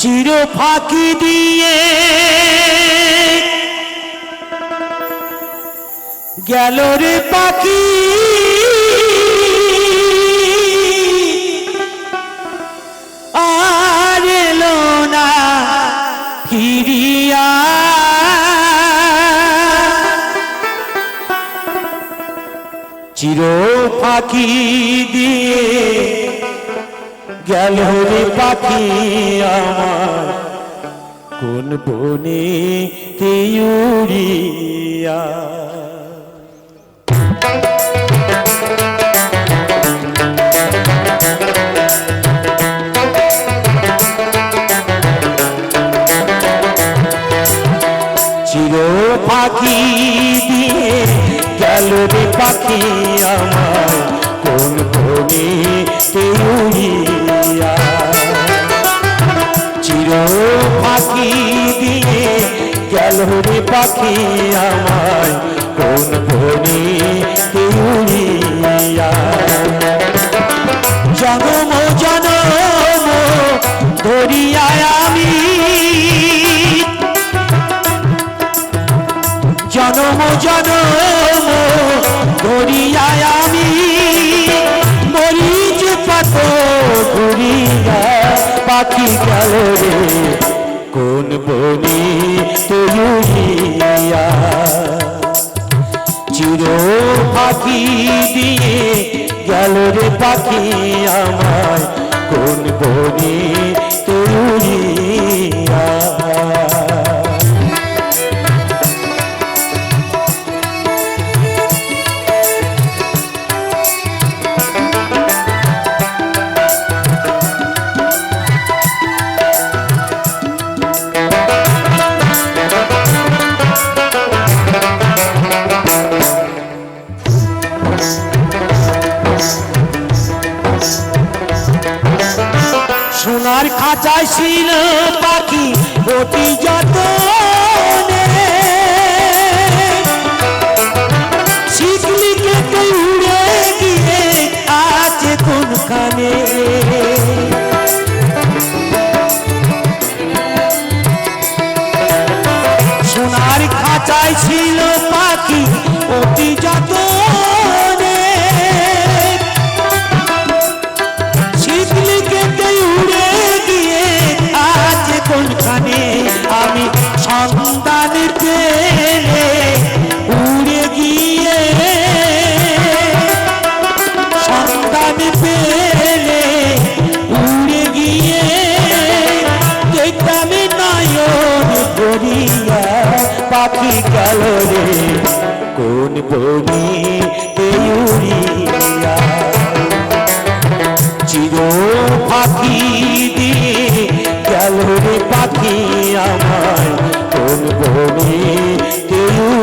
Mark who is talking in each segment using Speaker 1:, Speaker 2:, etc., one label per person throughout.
Speaker 1: চির ফাঁকি দিয়ে গেল রে পাখি। আর এলো না চির ফাঁকি দিয়ে গেল রে পাখি আমার। কোন বনে তেউরিয়া চির পাখি আমার কোন বনে তেউরিয়া জনম জনম ধরিয়ায় আমি। জনম জনম ধরিয়ায় আমি। মরিচ পাত ঘুরিয়া পাখি গেল রে। কোন বনি তৈরিয়া চির পাখি দিয়ে গেল রে পাখি আমায়। কোন বনি ছিল পাখি কেটে উড়ে গিয়ে আছে সোনার খাঁচায় ছিল পাখি সন্তান পেলে উড়ে ভরিয়া পাখি গেল রে, কোন বনি উড়িয়া? চির পাখি দিয়ে গেল রে পাখি কোন বনে তেউরিয়া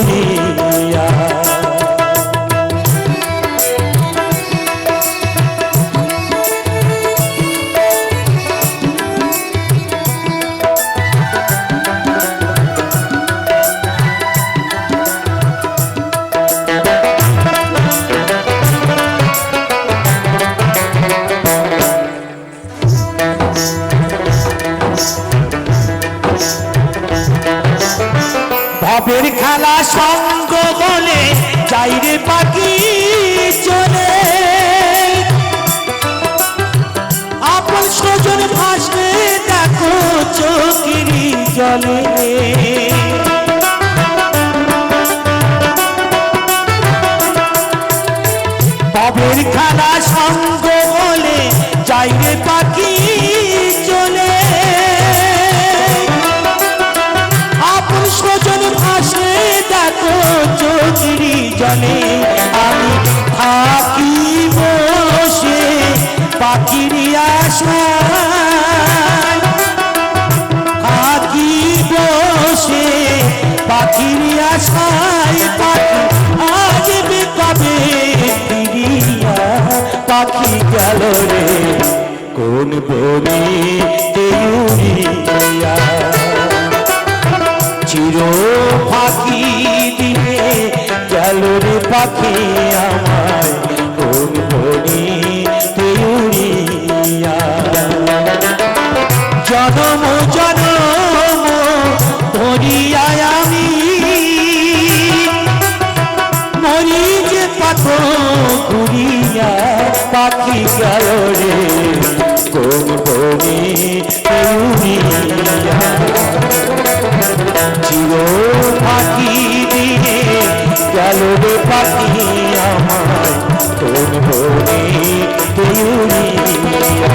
Speaker 1: পাখি চলে। আপন ভাসবে ভাবের খেলা সঙ্গ বলে চাইরে পাখি জলে আমি থাকি বসে পাখির আশায়। থাকি বসে পাখির আশায়, পাখি আসবে কবে? ফিরিয়া পাখি গেল রে। কোন বনে তেউরিয়া পাথ ঘুরিয়া পাখি গেল রে। কোন বনে চির পাখি দিয়ে গেল রে পাখি আমার কোন তেউরিয়া